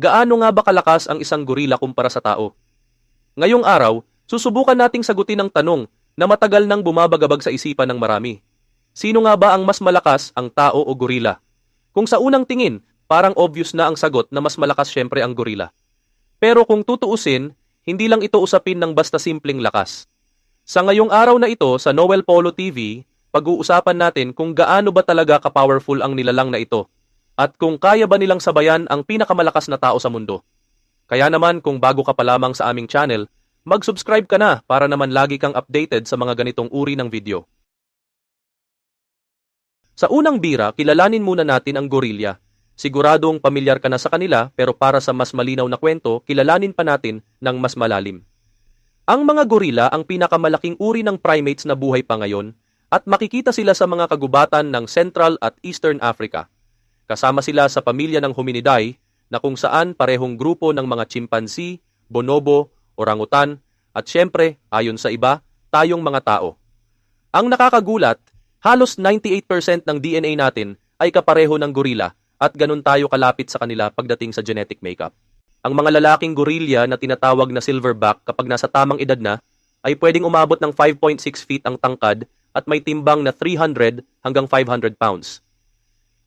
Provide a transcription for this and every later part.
Gaano nga ba kalakas ang isang gorila kumpara sa tao? Ngayong araw, susubukan nating sagutin ang tanong na matagal nang bumabagabag sa isipan ng marami. Sino nga ba ang mas malakas, ang tao o gorila? Kung sa unang tingin, parang obvious na ang sagot na mas malakas syempre ang gorila. Pero kung tutuusin, hindi lang ito usapin ng basta simpleng lakas. Sa ngayong araw na ito sa Noel Polo TV, pag-uusapan natin kung gaano ba talaga ka-powerful ang nilalang na ito at kung kaya ba nilang sabayan ang pinakamalakas na tao sa mundo. Kaya naman kung bago ka pa lamang sa aming channel, mag-subscribe ka na para naman lagi kang updated sa mga ganitong uri ng video. Sa unang bira, kilalanin muna natin ang gorilya. Siguradong pamilyar ka na sa kanila pero para sa mas malinaw na kwento, kilalanin pa natin ng mas malalim. Ang mga gorila ang pinakamalaking uri ng primates na buhay pa ngayon at makikita sila sa mga kagubatan ng Central at Eastern Africa. Kasama sila sa pamilya ng Hominidae na kung saan parehong grupo ng mga chimpanzee, bonobo, orangutan, at syempre, ayon sa iba, tayong mga tao. Ang nakakagulat, halos 98% ng DNA natin ay kapareho ng gorila at ganun tayo kalapit sa kanila pagdating sa genetic makeup. Ang mga lalaking gorilya na tinatawag na silverback kapag nasa tamang edad na ay pwedeng umabot ng 5.6 feet ang tangkad at may timbang na 300 hanggang 500 pounds.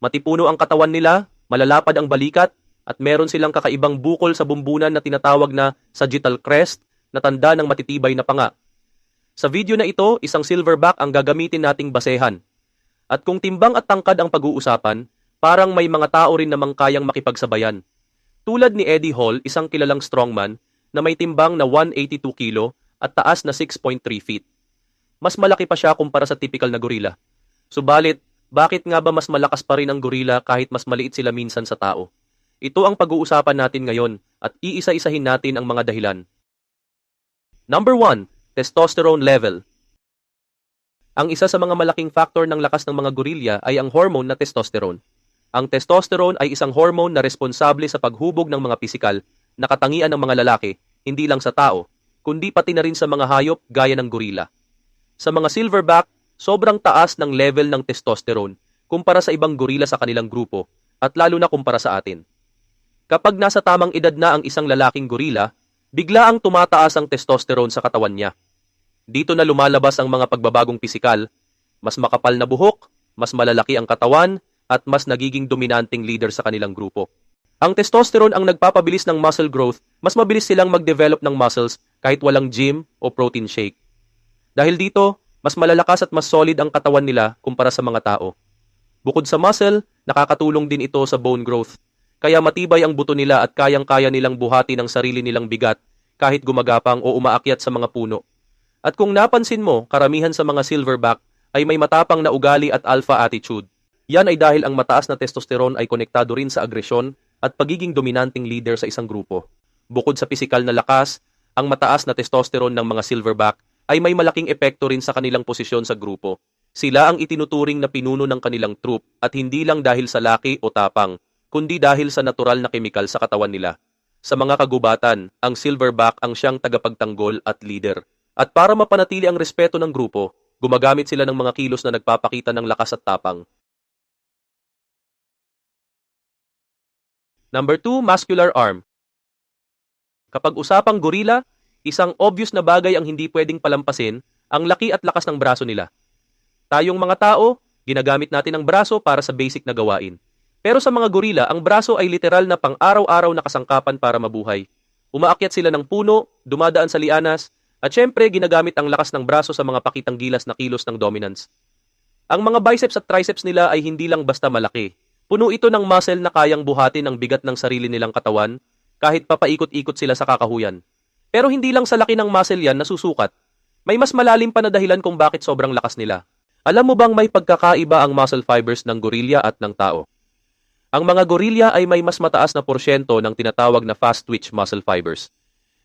Matipuno ang katawan nila, malalapad ang balikat, at meron silang kakaibang bukol sa bumbunan na tinatawag na sagittal crest na tanda ng matitibay na panga. Sa video na ito, isang silverback ang gagamitin nating basehan. At kung timbang at tangkad ang pag-uusapan, parang may mga tao rin namang kayang makipagsabayan. Tulad ni Eddie Hall, isang kilalang strongman na may timbang na 182 kilo at taas na 6.3 feet mas malaki pa siya kumpara sa typical na gorila. Subalit, bakit nga ba mas malakas pa rin ang gorila kahit mas maliit sila minsan sa tao? Ito ang pag-uusapan natin ngayon at iisa-isahin natin ang mga dahilan. Number 1, testosterone level. Ang isa sa mga malaking factor ng lakas ng mga gorilya ay ang hormone na testosterone. Ang testosterone ay isang hormone na responsable sa paghubog ng mga pisikal na katangian ng mga lalaki, hindi lang sa tao, kundi pati na rin sa mga hayop gaya ng gorila. Sa mga silverback, sobrang taas ng level ng testosterone kumpara sa ibang gorila sa kanilang grupo at lalo na kumpara sa atin. Kapag nasa tamang edad na ang isang lalaking gorila, bigla ang tumataas ang testosterone sa katawan niya. Dito na lumalabas ang mga pagbabagong pisikal, mas makapal na buhok, mas malalaki ang katawan, at mas nagiging dominanting leader sa kanilang grupo. Ang testosterone ang nagpapabilis ng muscle growth, mas mabilis silang mag-develop ng muscles kahit walang gym o protein shake. Dahil dito, mas malalakas at mas solid ang katawan nila kumpara sa mga tao. Bukod sa muscle, nakakatulong din ito sa bone growth. Kaya matibay ang buto nila at kayang-kaya nilang buhati ng sarili nilang bigat kahit gumagapang o umaakyat sa mga puno. At kung napansin mo, karamihan sa mga silverback ay may matapang na ugali at alpha attitude. Yan ay dahil ang mataas na testosterone ay konektado rin sa agresyon at pagiging dominanting leader sa isang grupo. Bukod sa pisikal na lakas, ang mataas na testosterone ng mga silverback ay may malaking epekto rin sa kanilang posisyon sa grupo. Sila ang itinuturing na pinuno ng kanilang troop at hindi lang dahil sa laki o tapang, kundi dahil sa natural na kemikal sa katawan nila. Sa mga kagubatan, ang silverback ang siyang tagapagtanggol at leader. At para mapanatili ang respeto ng grupo, gumagamit sila ng mga kilos na nagpapakita ng lakas at tapang. Number 2, muscular arm. Kapag usapang gorila, Isang obvious na bagay ang hindi pwedeng palampasin, ang laki at lakas ng braso nila. Tayong mga tao, ginagamit natin ang braso para sa basic na gawain. Pero sa mga gorila, ang braso ay literal na pang-araw-araw na kasangkapan para mabuhay. Umaakyat sila ng puno, dumadaan sa lianas, at syempre ginagamit ang lakas ng braso sa mga pakitang gilas na kilos ng dominance. Ang mga biceps at triceps nila ay hindi lang basta malaki. Puno ito ng muscle na kayang buhatin ang bigat ng sarili nilang katawan kahit papaikot-ikot sila sa kakahuyan. Pero hindi lang sa laki ng muscle yan nasusukat. May mas malalim pa na dahilan kung bakit sobrang lakas nila. Alam mo bang may pagkakaiba ang muscle fibers ng gorilya at ng tao? Ang mga gorilya ay may mas mataas na porsyento ng tinatawag na fast twitch muscle fibers.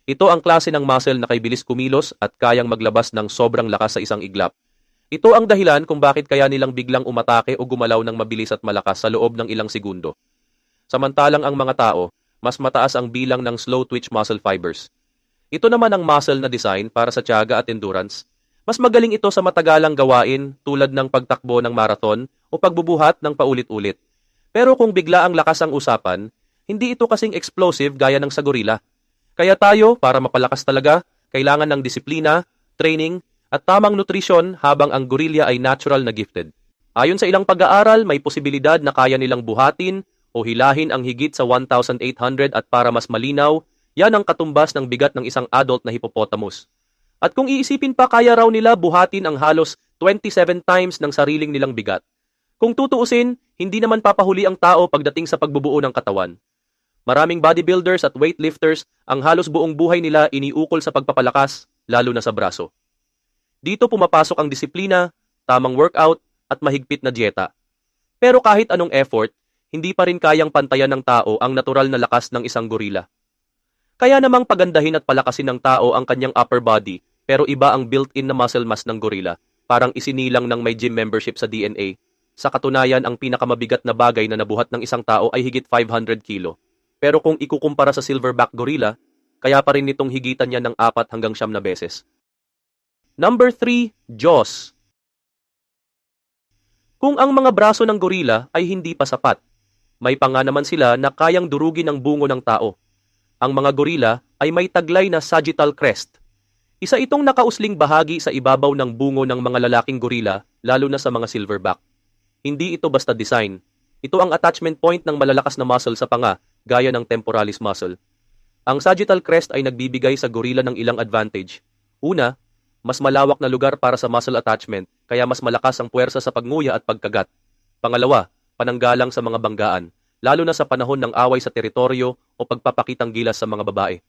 Ito ang klase ng muscle na kay bilis kumilos at kayang maglabas ng sobrang lakas sa isang iglap. Ito ang dahilan kung bakit kaya nilang biglang umatake o gumalaw ng mabilis at malakas sa loob ng ilang segundo. Samantalang ang mga tao, mas mataas ang bilang ng slow twitch muscle fibers. Ito naman ang muscle na design para sa tiyaga at endurance. Mas magaling ito sa matagalang gawain tulad ng pagtakbo ng marathon o pagbubuhat ng paulit-ulit. Pero kung bigla ang lakas ang usapan, hindi ito kasing explosive gaya ng sa gorilla. Kaya tayo, para mapalakas talaga, kailangan ng disiplina, training, at tamang nutrisyon habang ang gorilla ay natural na gifted. Ayon sa ilang pag-aaral, may posibilidad na kaya nilang buhatin o hilahin ang higit sa 1,800 at para mas malinaw, yan ang katumbas ng bigat ng isang adult na hippopotamus. At kung iisipin pa kaya raw nila buhatin ang halos 27 times ng sariling nilang bigat. Kung tutuusin, hindi naman papahuli ang tao pagdating sa pagbubuo ng katawan. Maraming bodybuilders at weightlifters ang halos buong buhay nila iniukol sa pagpapalakas, lalo na sa braso. Dito pumapasok ang disiplina, tamang workout, at mahigpit na dieta. Pero kahit anong effort, hindi pa rin kayang pantayan ng tao ang natural na lakas ng isang gorila. Kaya namang pagandahin at palakasin ng tao ang kanyang upper body, pero iba ang built-in na muscle mass ng gorila, parang isinilang ng may gym membership sa DNA. Sa katunayan, ang pinakamabigat na bagay na nabuhat ng isang tao ay higit 500 kilo. Pero kung ikukumpara sa silverback gorilla, kaya pa rin nitong higitan niya ng apat hanggang siyam na beses. Number 3, jaws. Kung ang mga braso ng gorila ay hindi pa sapat, may panga naman sila na kayang durugin ang bungo ng tao. Ang mga gorila ay may taglay na sagittal crest. Isa itong nakausling bahagi sa ibabaw ng bungo ng mga lalaking gorila, lalo na sa mga silverback. Hindi ito basta design. Ito ang attachment point ng malalakas na muscle sa panga, gaya ng temporalis muscle. Ang sagittal crest ay nagbibigay sa gorila ng ilang advantage. Una, mas malawak na lugar para sa muscle attachment, kaya mas malakas ang puwersa sa pagnguya at pagkagat. Pangalawa, pananggalang sa mga banggaan, lalo na sa panahon ng away sa teritoryo o pagpapakitang gilas sa mga babae.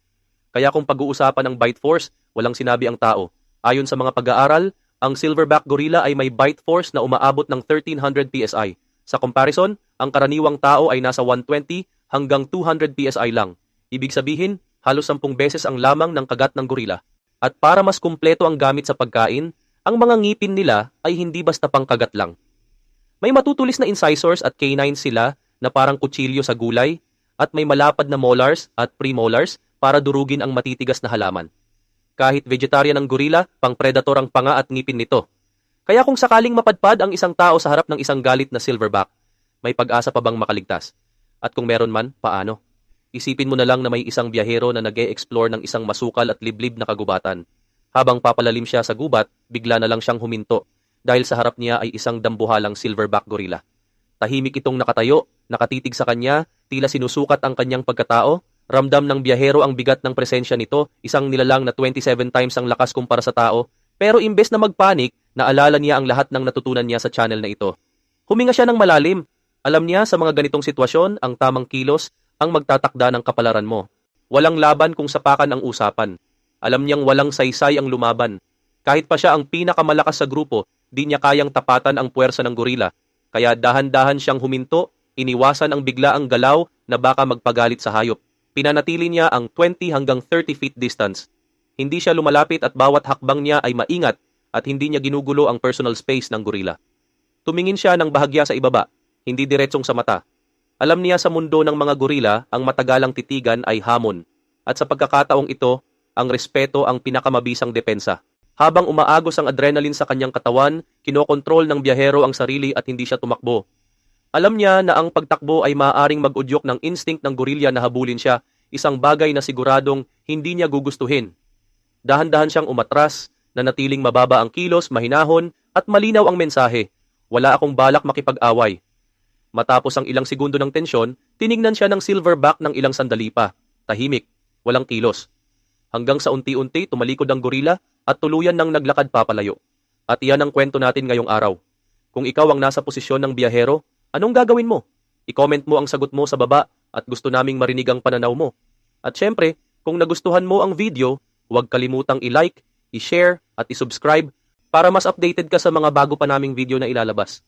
Kaya kung pag-uusapan ng bite force, walang sinabi ang tao. Ayon sa mga pag-aaral, ang silverback gorilla ay may bite force na umaabot ng 1300 PSI. Sa comparison, ang karaniwang tao ay nasa 120 hanggang 200 PSI lang. Ibig sabihin, halos 10 beses ang lamang ng kagat ng gorilla. At para mas kumpleto ang gamit sa pagkain, ang mga ngipin nila ay hindi basta pangkagat lang. May matutulis na incisors at canines sila na parang kutsilyo sa gulay at may malapad na molars at premolars para durugin ang matitigas na halaman. Kahit vegetarian ang gorila, pang-predator ang panga at ngipin nito. Kaya kung sakaling mapadpad ang isang tao sa harap ng isang galit na silverback, may pag-asa pa bang makaligtas? At kung meron man, paano? Isipin mo na lang na may isang biyahero na nag explore ng isang masukal at liblib na kagubatan. Habang papalalim siya sa gubat, bigla na lang siyang huminto dahil sa harap niya ay isang dambuhalang silverback gorilla. Tahimik itong nakatayo, nakatitig sa kanya, tila sinusukat ang kanyang pagkatao. Ramdam ng biyahero ang bigat ng presensya nito, isang nilalang na 27 times ang lakas kumpara sa tao. Pero imbes na magpanik, naalala niya ang lahat ng natutunan niya sa channel na ito. Huminga siya ng malalim. Alam niya sa mga ganitong sitwasyon, ang tamang kilos ang magtatakda ng kapalaran mo. Walang laban kung sapakan ang usapan. Alam niyang walang saysay ang lumaban. Kahit pa siya ang pinakamalakas sa grupo, di niya kayang tapatan ang puwersa ng gorila. Kaya dahan-dahan siyang huminto, iniwasan ang bigla ang galaw na baka magpagalit sa hayop. Pinanatili niya ang 20 hanggang 30 feet distance. Hindi siya lumalapit at bawat hakbang niya ay maingat at hindi niya ginugulo ang personal space ng gorila. Tumingin siya ng bahagya sa ibaba, hindi diretsong sa mata. Alam niya sa mundo ng mga gorila, ang matagalang titigan ay hamon. At sa pagkakataong ito, ang respeto ang pinakamabisang depensa. Habang umaagos ang adrenaline sa kanyang katawan, kinokontrol ng biyahero ang sarili at hindi siya tumakbo. Alam niya na ang pagtakbo ay maaaring mag-udyok ng instinct ng gorilla na habulin siya, isang bagay na siguradong hindi niya gugustuhin. Dahan-dahan siyang umatras, na natiling mababa ang kilos, mahinahon, at malinaw ang mensahe. Wala akong balak makipag-away. Matapos ang ilang segundo ng tensyon, tiningnan siya ng silverback ng ilang sandali pa. Tahimik, walang kilos. Hanggang sa unti-unti tumalikod ang gorila at tuluyan ng naglakad papalayo. At iyan ang kwento natin ngayong araw. Kung ikaw ang nasa posisyon ng biyahero, anong gagawin mo? I-comment mo ang sagot mo sa baba at gusto naming marinig ang pananaw mo. At syempre, kung nagustuhan mo ang video, huwag kalimutang i-like, i-share at i-subscribe para mas updated ka sa mga bago pa naming video na ilalabas.